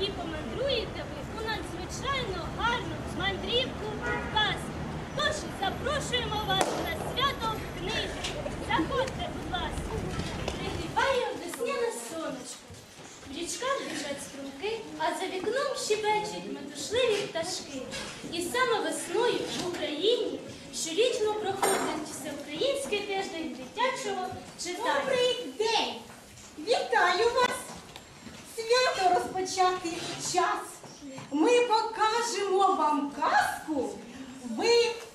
І помандруєте ви у надзвичайно гарну мандрівку в. Тож запрошуємо вас на свято книжок. Заходьте, будь ласка. Пригріває весняне сонечко. В річках біжать струмки, а за вікном щебечуть метушливі пташки. І саме весною в Україні щорічно проходить всеукраїнський тиждень дитячого читання. Добрий день! Вітаю вас! Свято розпочати час. Ми покажемо вам казку. Ви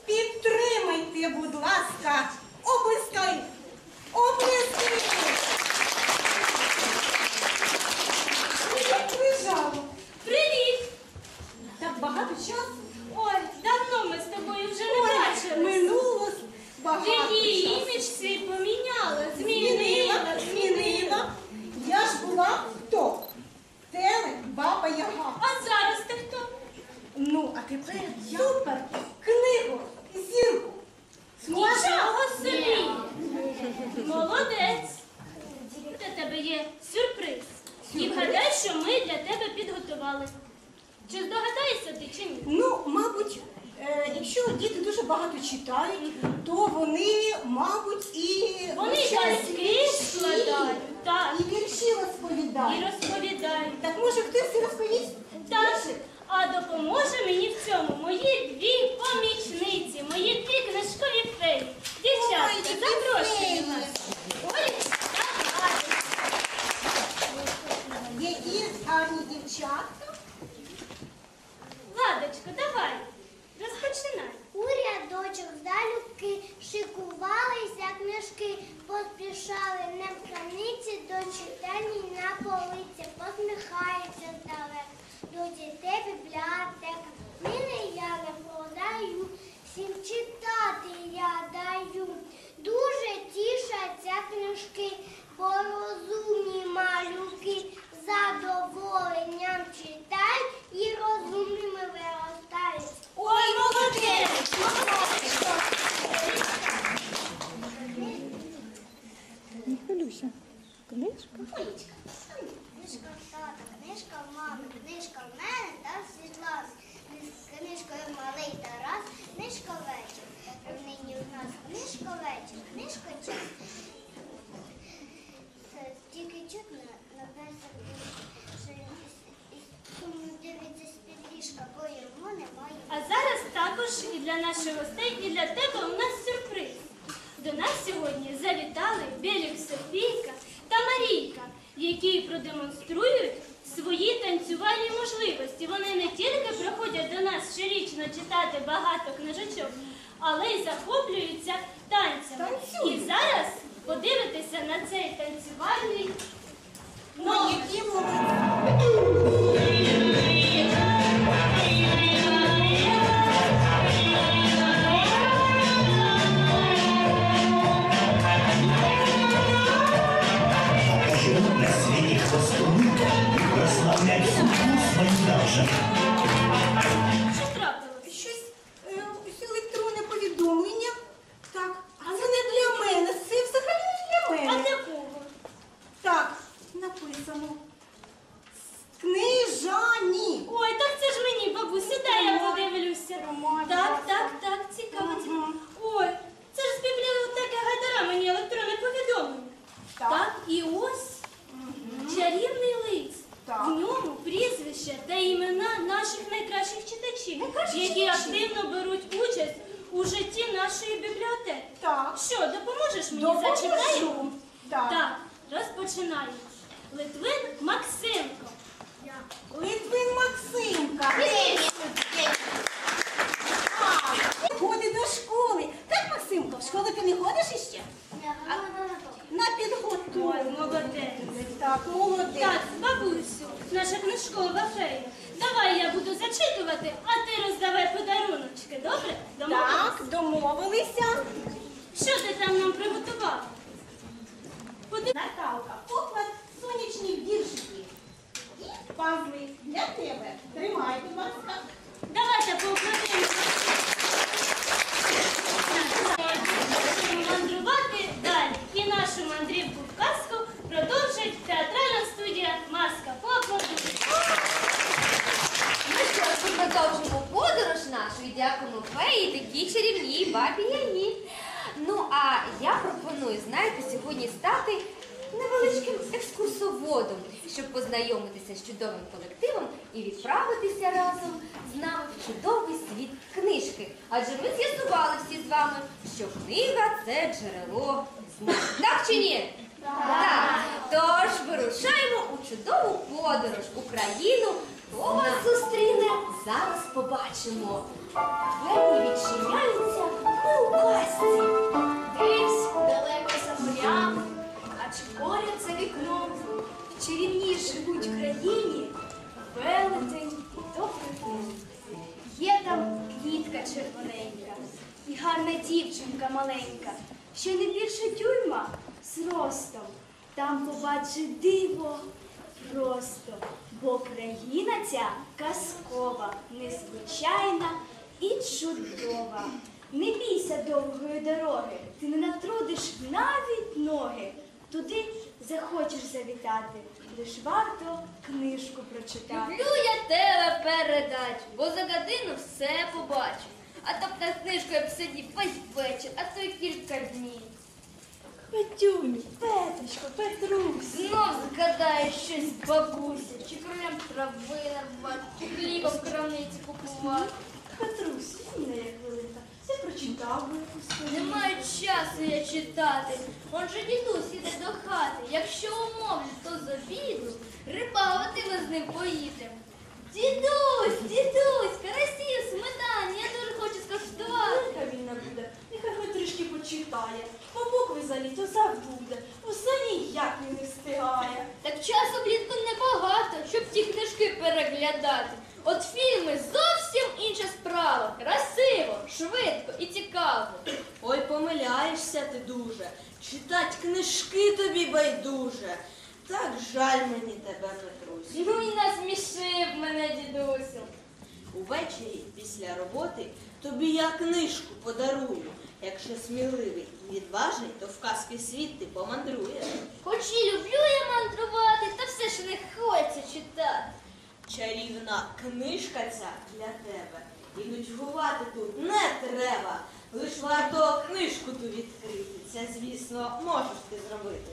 підтримайте, будь ласка, облискай! Облиски! Як лежало? Привіт! Так багато часу. Ой, давно ми з тобою вже не Ой, бачились. минуло багато її часу. імідж свій поміняла, Змінила, змінила. Я ж була баба Яга. А зараз ти хто? Ну, а тепер супер книгу зірку. Нічого собі! Молодець! Для тебе є сюрприз. І вгадай, що ми для тебе підготували. Чи здогадаєшся ти чи ні? Ну, мабуть, е, якщо діти дуже багато читають, то вони, мабуть, і Вони казки вірші, складають, так, і вірші розповідають. розповідають. Так може хтось і розповість? Так, а допоможе мені в цьому мої дві помічниці, мої дві книжкові феї. Дівчатка, запрошую вас. Які гарні дівчатка. Ладочко, давай, розпочинай. У рядочок залюбки шикувалися книжки, поспішали не в краниці до читання на полиці. До дітей бібліотека. Нині я не подаю, всім читати я даю. Дуже тішаться книжки, бо розумні малюки задоволенням читають і розумними виростають. Ой, молодець! Люся, книжка. Книжка. Книжка в тата, книжка в мами, книжка в мене та в Світлани. Книжкою малий Тарас, книжка вечір. Нині у нас вечір, книжка. Тільки чутно на що він дивиться з-під ліжка, бо йому немає. А зараз також і для наших гостей, і для тебе у нас сюрприз. До нас сьогодні завітали Білік Софійка та Марійка, які продемонструють свої танцювальні можливості. Вони не тільки приходять до нас щорічно читати багато книжечок, але й захоплюються танцями. Танцюють. І зараз подивитися на цей танцювальний прославлять судьбу свою должен. Нашої бібліотеки. Так. Що, допоможеш мені Допоможу. зачитаємо? Так. Так, розпочинаємо. Литвин Максимко. Литвин Максимка. А, Ходить до школи. Так, Максимко, в школу ти не ходиш іще? На підготовку. Ой, молодець. Так, молодець. Так, бабусю, наша книжкова фея. Давай я буду зачитувати, а ти роздавай подаруночки, добре? Так, домовилися. Що ти там нам приготував? Подив... Наталка, поклад сонячні віршики. І пазли для тебе. Тримай, будь ласка. Давайте поукладемо. Такій бабі Яні. Ну, а я пропоную, знаєте, сьогодні стати невеличким екскурсоводом, щоб познайомитися з чудовим колективом і відправитися разом з нами в чудовий світ книжки. Адже ми з'ясували всі з вами, що книга це джерело знань. Так чи ні? Так. Тож вирушаємо у чудову подорож у країну. Хто вас зустріне? Зараз побачимо. Двері відчиняються, ми у казці. Десь далеко за морями, а чи поряд за вікном, в чарівній живуть країні велетень і добрий Є там квітка червоненька і гарна дівчинка маленька, що не більше тюрма з ростом. Там побачить диво просто, бо країна ця казкова, незвичайна і чудова. Не бійся довгої дороги, ти не натрудиш навіть ноги. Туди захочеш завітати, лиш варто книжку прочитати. Люблю я тебе передачу, бо за годину все побачу. А то б над книжкою б сидів весь вечір, а то й кілька днів. Петюні, Петочко, Петрусь. Знов згадає щось бабуся, чи кролям трави нарвати, чи хлібом в крамниці купувати. Петрусь, вільна як велика. Би якусь? Немає часу я читати. Он же дідусь іде до хати. Якщо умовлю, то з обіду рибавити ми з ним поїдемо. Дідусь, дідусь, карасів, сметані, я дуже хочу скуштувати. Велика вільна буде, нехай хоч трішки почитає. По букви за літо забуде, усе ніяк він не встигає. Так часу влітку небагато, щоб ті книжки переглядати. От фільми зовсім інша справа. Красиво, швидко і цікаво. Ой, помиляєшся ти дуже. Читать книжки тобі байдуже. Так жаль мені тебе, Петрусь. Ну і насмішив мене дідусю. Увечері після роботи тобі я книжку подарую. Якщо сміливий і відважний, то в казки світ ти помандруєш. Хоч і люблю я мандрувати, та все ж не хочеться читати. Чарівна книжка ця для тебе. І нудьгувати тут не треба. Лиш варто книжку ту відкрити. Це, звісно, можеш ти зробити.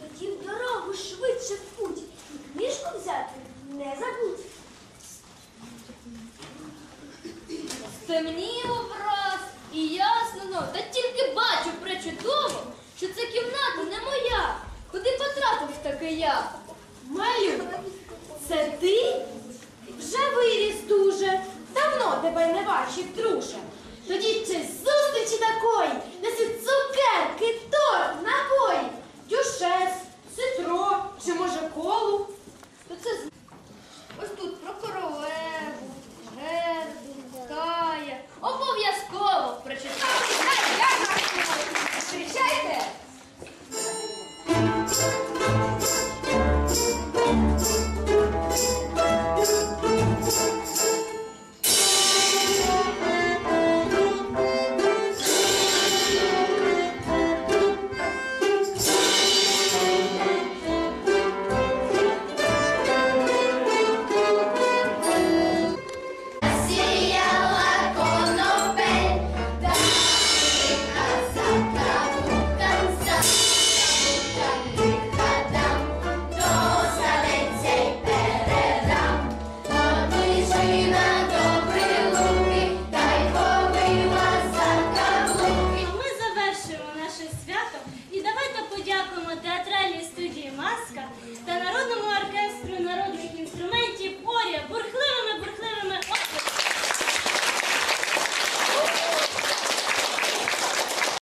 Тоді в дорогу швидше в путь. І книжку взяти не забудь. Стемніло враз і ясно, ну, та тільки бачу пречудово, що ця кімната не моя. Куди потрапив таки я? Маю, це ти? Вже виріс дуже давно тебе не бачив, друже. Тоді чи зустрічі такої, несуть цукерки, торт, напої, дюшес, ситро чи може колу.